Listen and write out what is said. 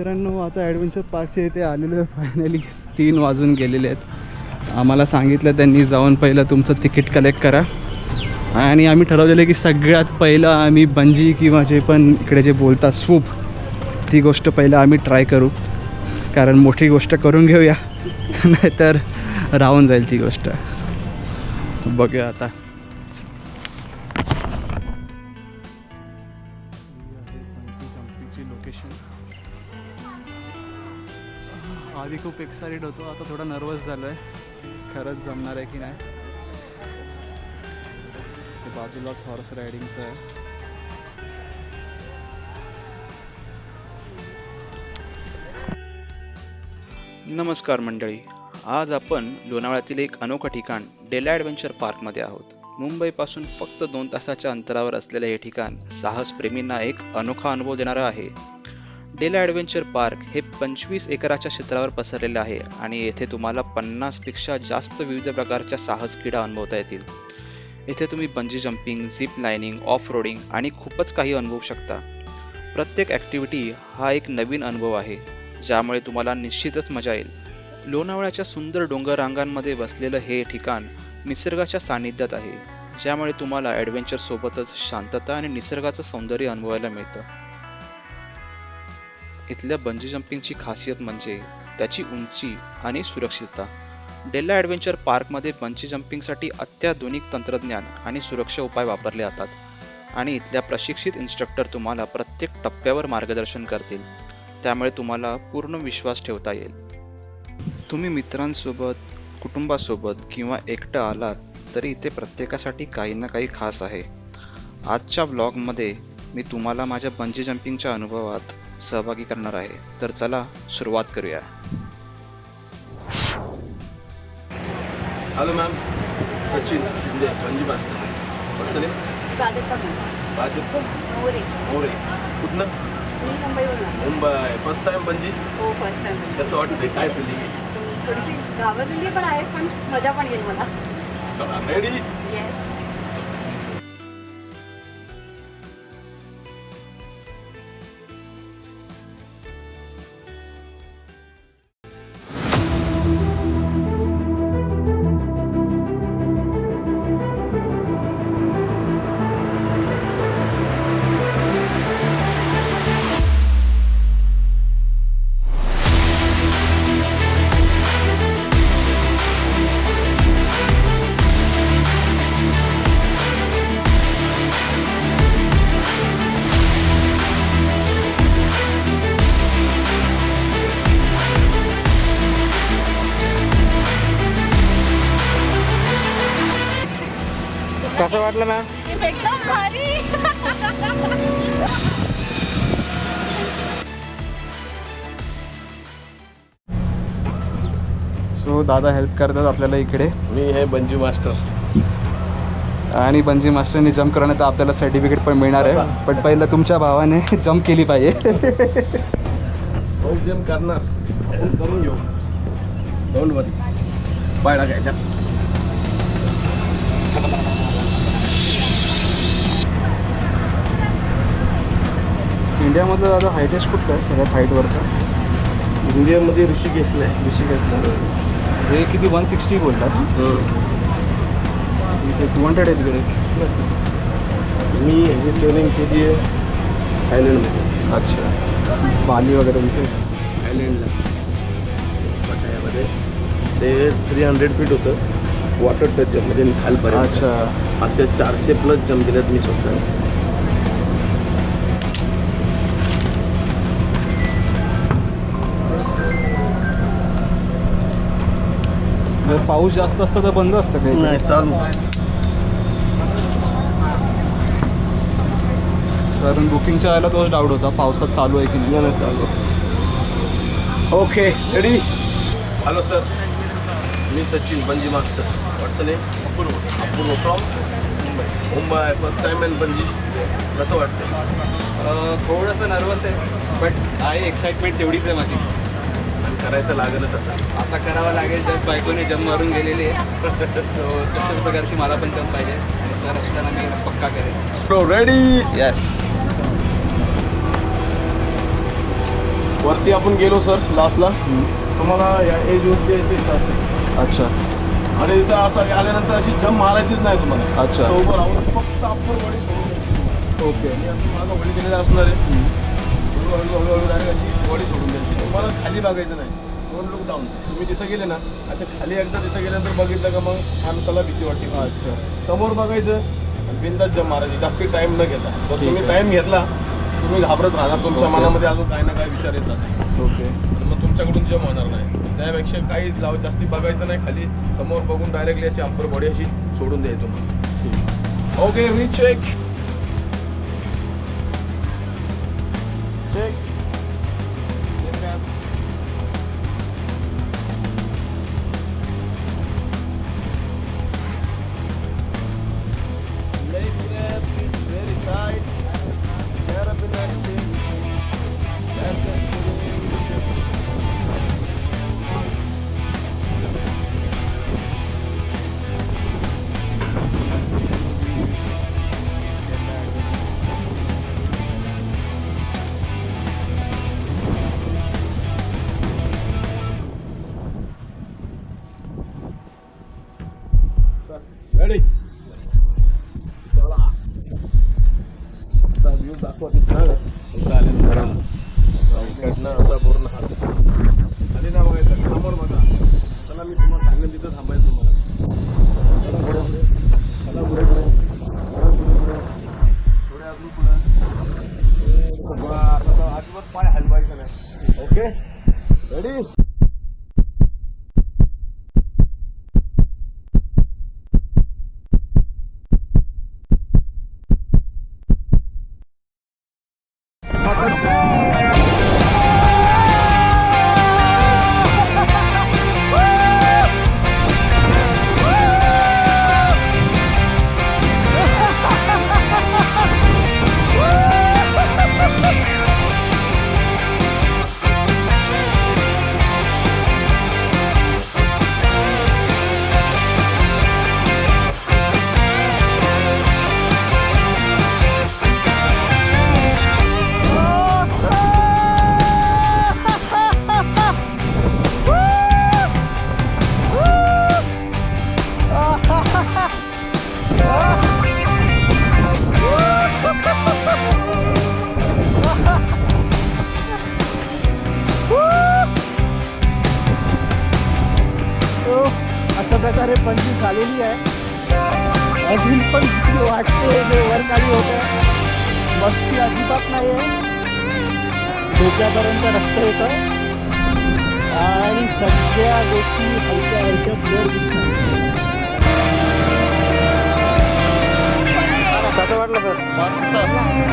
मित्रांनो आता ॲडव्हेंचर पार्कच्या इथे आलेलो आहे. फायनली तीन वाजून गेलेले आहेत. आम्हाला सांगितलं त्यांनी जाऊन पहिलं तुमचं तिकीट कलेक्ट करा. आणि आम्ही ठरवलेलं की सगळ्यात पहिलं आम्ही बंजी किंवा जे पण इकडे जे बोलतात सूप ती गोष्ट पहिलं आम्ही ट्राय करू. कारण मोठी गोष्ट करून घेऊया. नाहीतर राहून जाईल ती गोष्ट. बघूया आता. लोकेशन आधी खूप एक्साइटेड होतो. आता थोडा नर्वस झालो आहे खरंच जमणार आहे की नाही? ते बाजूलाच हॉर्स रायडिंगचं आहे. नमस्कार मंडळी. आज आपण लोणावळ्यातील एक अनोखं ठिकाण डेला ॲडव्हेंचर पार्कमध्ये आहोत. मुंबईपासून फक्त दोन तासाच्या अंतरावर असलेलं हे ठिकाण साहसप्रेमींना एक अनोखा अनुभव देणारं आहे. डेला ॲडव्हेंचर पार्क हे पंचवीस एकराच्या क्षेत्रावर पसरलेले आहे आणि येथे तुम्हाला पन्नासपेक्षा जास्त विविध प्रकारच्या साहस क्रीडा अनुभवता येतील. येथे तुम्ही bungee jumping zip lining off roading आणि खूपच काही अनुभवू शकता. प्रत्येक ॲक्टिव्हिटी हा एक नवीन अनुभव आहे ज्यामुळे तुम्हाला निश्चितच मजा येईल. लोणावळ्याच्या सुंदर डोंगर रांगांमध्ये वसलेलं हे ठिकाण निसर्गाच्या सानिध्यात आहे ज्यामुळे तुम्हाला ॲडव्हेंचरसोबतच शांतता आणि निसर्गाचं सौंदर्य अनुभवायला मिळतं. इथल्या बंजी जम्पिंगची खासियत म्हणजे त्याची उंची आणि सुरक्षितता. डेल्ला ॲडव्हेंचर पार्कमध्ये बंजी जम्पिंगसाठी अत्याधुनिक तंत्रज्ञान आणि सुरक्षा उपाय वापरले जातात आणि इथल्या प्रशिक्षित इन्स्ट्रक्टर तुम्हाला प्रत्येक टप्प्यावर मार्गदर्शन करतील. त्यामुळे तुम्हाला पूर्ण विश्वास ठेवता येईल. तुम्ही मित्रांसोबत कुटुंबासोबत किंवा एकटं आलात तरी इथे प्रत्येकासाठी काही ना काही खास आहे. आजच्या ब्लॉगमध्ये मी तुम्हाला माझ्या बंजी जम्पिंगच्या अनुभवात सहभागी करणार आहे. तर चला सुरुवात करूया. Hello ma'am Sachin Shinde bungee master कसं भाजप मोरे. मोरे. कुठनं. मुंबई. फर्स्ट टाइम बंजी हो फर्स्ट टाइम कसं वाटतंय? काय फिलिंग थोडीशी घाबरलेली पण आहे पण मजा पण येईल मला. रेडी येस वाटलं मॅम एकदम भारी. सो दादा हेल्प करतात आपल्याला इकडे. मी आहे बंजी मास्टर. आणि बंजी मास्टरनी जम्प करणं तर आपल्याला सर्टिफिकेट पण मिळणार आहे. पण पहिलं तुमच्या भावाने जम्प केली पाहिजे. हो करणार. करून घेऊ. डोंट वरी पाय टाकायच्या इंडियामधलं दादा हायटेस्ट कुठलं आहे? सगळ्यात हाईटवरचं इंडियामध्ये ऋषिकेशला आहे. ऋषिकेशला हे किती? वन सिक्स्टी बोलतात इथे टू हंड्रेड आहे तिकडे किती असेल मी ह्याची ट्रेनिंग केली आहे थायलंडमध्ये अच्छा. बाली वगैरे इथे? थायलंडला पटायामध्ये ते थ्री हंड्रेड फीट होतं. वॉटर टच म्हणजे खालपर्यंत. अच्छा. असे चारशे प्लस जम दिलेत मी स्वतः. जर पाऊस जास्त असतं तर बंद असतं काही नाही चालू. कारण बुकिंगच्या वेळेला तोच डाऊट होता पावसात चालू आहे की नाही. नाही नाही, चालू okay ready hello sir me Sachin bungee master. What's name Apurva. Apurva from Mumbai. Mumbai. First time in bungee. कसं वाटतं थोडंसं नर्वस आहे बट आहे एक्साइटमेंट तेवढीच आहे माझी. करायचं लागेलच आता. आता करावं लागेल जर बायकोने जम मारून गेलेली आहे. सो तशाच प्रकारची मला पण जम पाहिजे. आणि सर असताना मी पक्का करेन. रेडी येस वरती आपण गेलो सर लास्टला तुम्हाला या एज यूज द्यायचं अच्छा. आणि इथं असं आल्यानंतर अशी जम मारायचीच नाही तुम्हाला. अच्छा. उभं राहून फक्त सोडून. द्यायची. ओके आणि असं मागं वडी केलेलं असणार आहे. हळूहळू हळूहळू डायरेक्ट अशी बॉडी सोडून द्यायची. तुम्हाला खाली बघायचं नाही. दोन लुक डाऊन तुम्ही तिथं गेले ना अच्छा खाली एकदा तिथं गेल्यानंतर बघितलं का मग माणसाला भीती वाटते. अच्छा. समोर बघायचं बिंदाच जम मारायची. जास्ती टाइम न घेता. जर तुम्ही. टाइम घेतला तुम्ही घाबरत राहणार. तुमच्या. मनामध्ये अजून काही ना काही विचार येतात. ओके. तर मग तुमच्याकडून जम होणार नाही. त्यापेक्षा काही जाऊ जास्ती बघायचं नाही. खाली समोर बघून डायरेक्टली अशी अप्पर बॉडी अशी सोडून द्यायची ओके वी चेक व्ह्यू दाखवा तिथं इथं आल्यानंतर इकडनं असा पूर्ण हात खाली ना बघायचं समोर बघा. चला मी तुम्हाला सांगेन तिथं थांबायचं तुम्हाला. चला पुढे. चला थोडे अजून पुढे. अजिबात पाय हलवायचं नाही. ओके. रेडी प्रकारे पंचवीस झालेली आहे. अजून पण वाटते जे वर खाली होत. आहे मस्ती अजिबात नाही आहे डोक्यापर्यंत रक्त येतं. आणि सगळ्या गोष्टी हलक्या हलक्या ब्लर दिसतात. कसं वाटलं सर? मस्त.